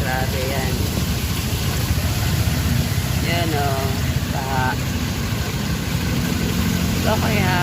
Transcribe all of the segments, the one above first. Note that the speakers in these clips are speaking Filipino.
Grabe yan. Yan o. Oh, baha. So kaya,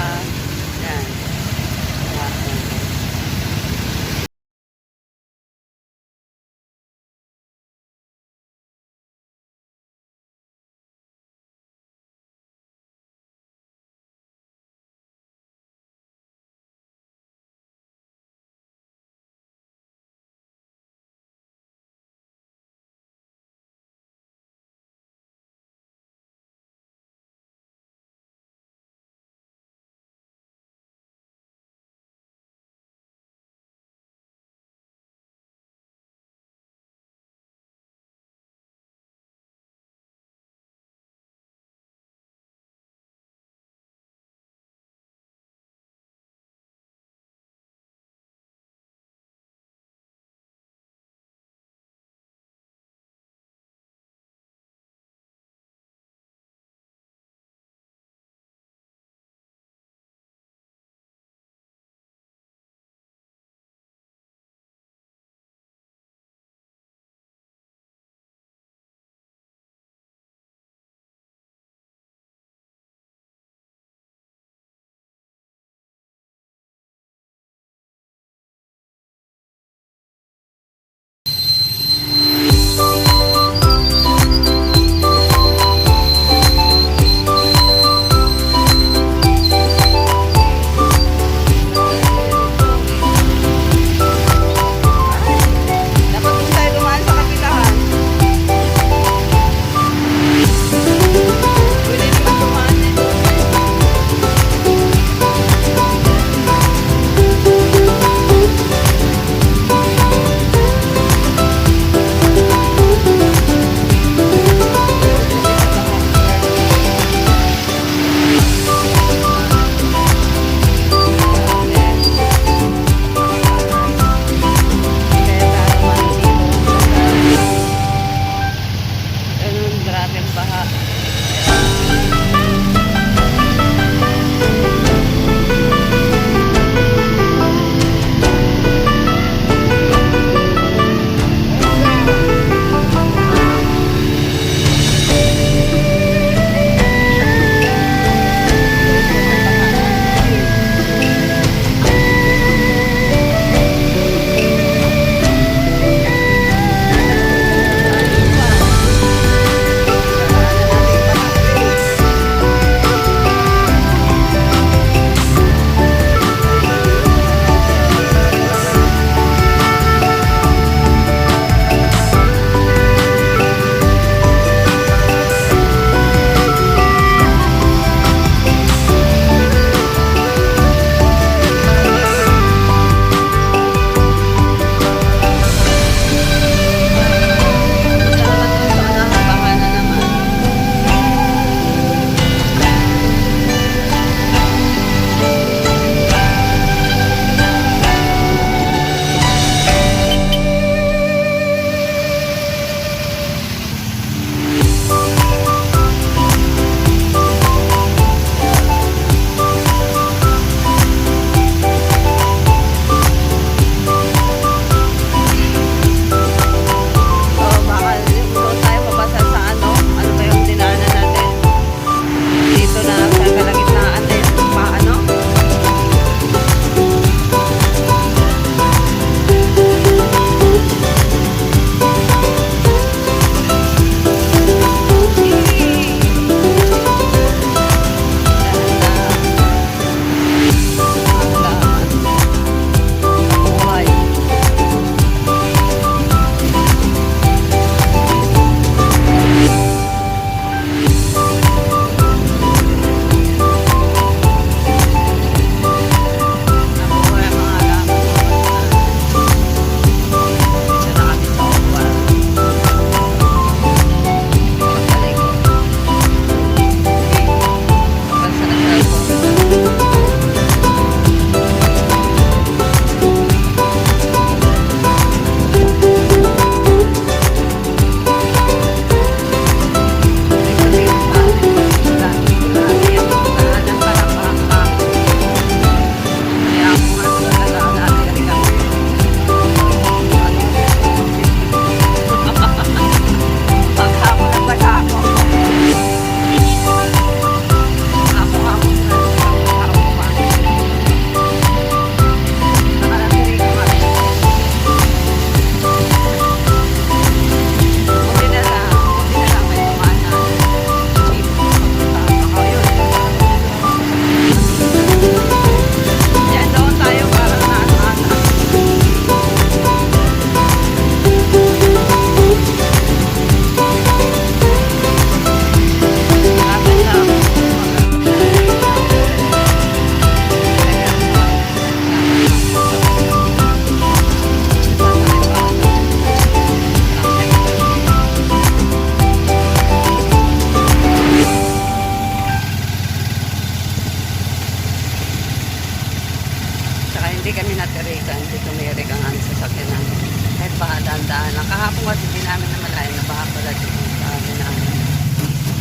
Natirikan. Hindi tumirik ang aming sasakyan namin. Kahit baka daan-daan lang. Kahapon kasi hindi namin namalayan na baka pala dito sa amin namin.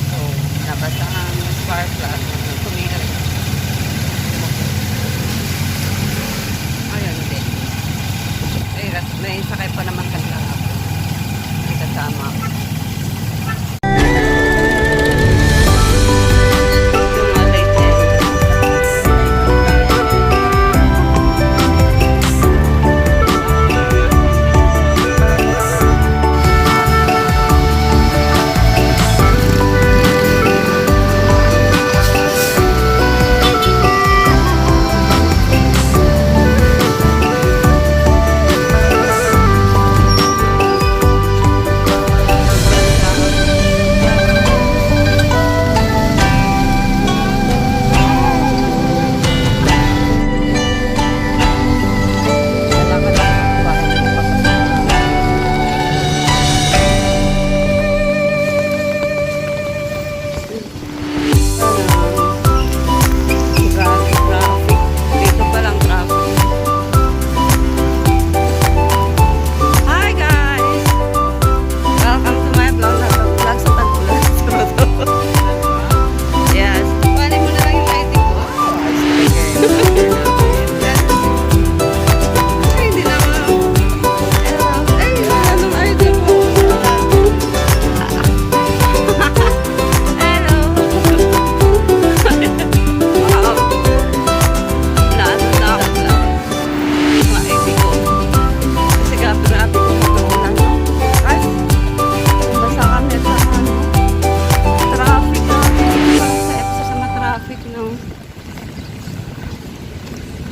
So, nabasa ang spark plug. Tumirik. Ayun, hindi. May, may sakay pa naman kami kahapon. Hindi kasama ako.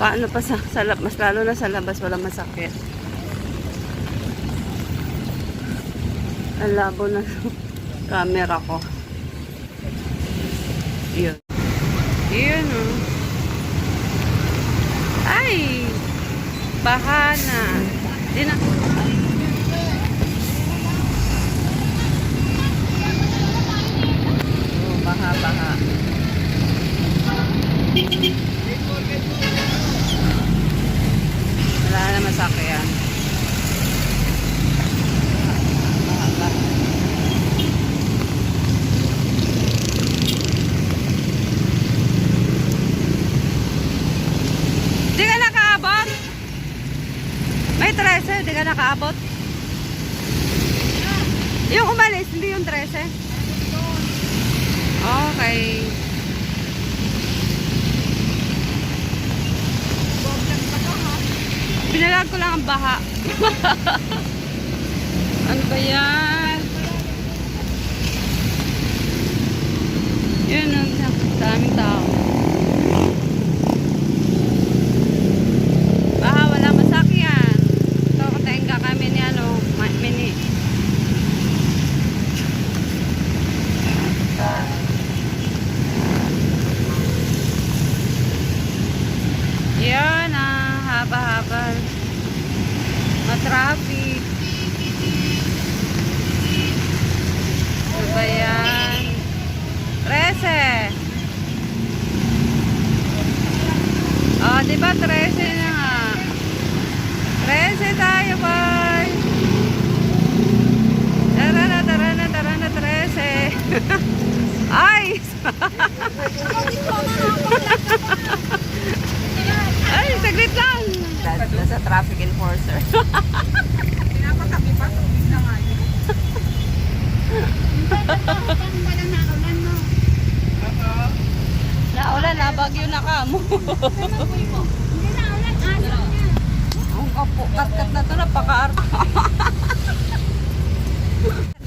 Paano pa sa, sa mas lalo na sa labas wala masakit. Ang labo na camera ko. Yun. Yun oh. Ay! Baha na. Di na. Oh, baha, baha. Baha. Di ka nakaabot? May 13, di ka nakaabot? Yung umalis, hindi yung 13? Okay. Pinalag ko lang ang baha. ano ba yan? Yun, ang daming tao. Baha, wala masakyan. Ito, katenga kami ni ano, mini. traffic. Naulan na, bagyo na ka mo. Ang kapo, kat-kat na to, napaka-art.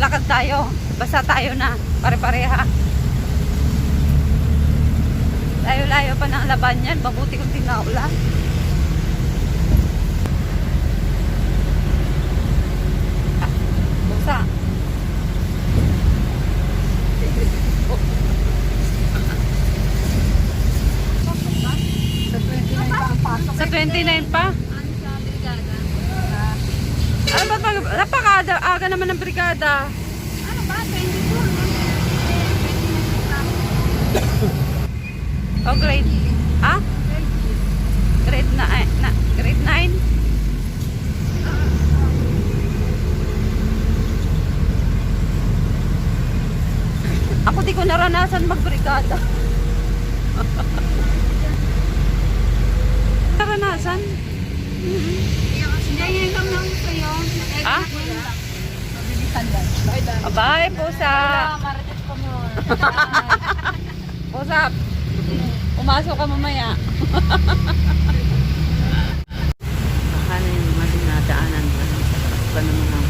Lakad tayo. Basta tayo na. Pare-pareha. Layo-layo pa ng laban yan. Mabuti kung tinaulan. 29 pa? Ano sa brigada? Ano ba? Napaka-aga naman ng brigada. Ano ba? 22. Oh, grade. Ah? Grade 9. Eh, na, grade 9? Ako di ko naranasan magbrigada. Bye, Dan. Bye, pusa. Marites ko mo. Pusa. Pumasok ka mamaya. Ano yung mga dinadaanan ba? Sa taas ba ng mga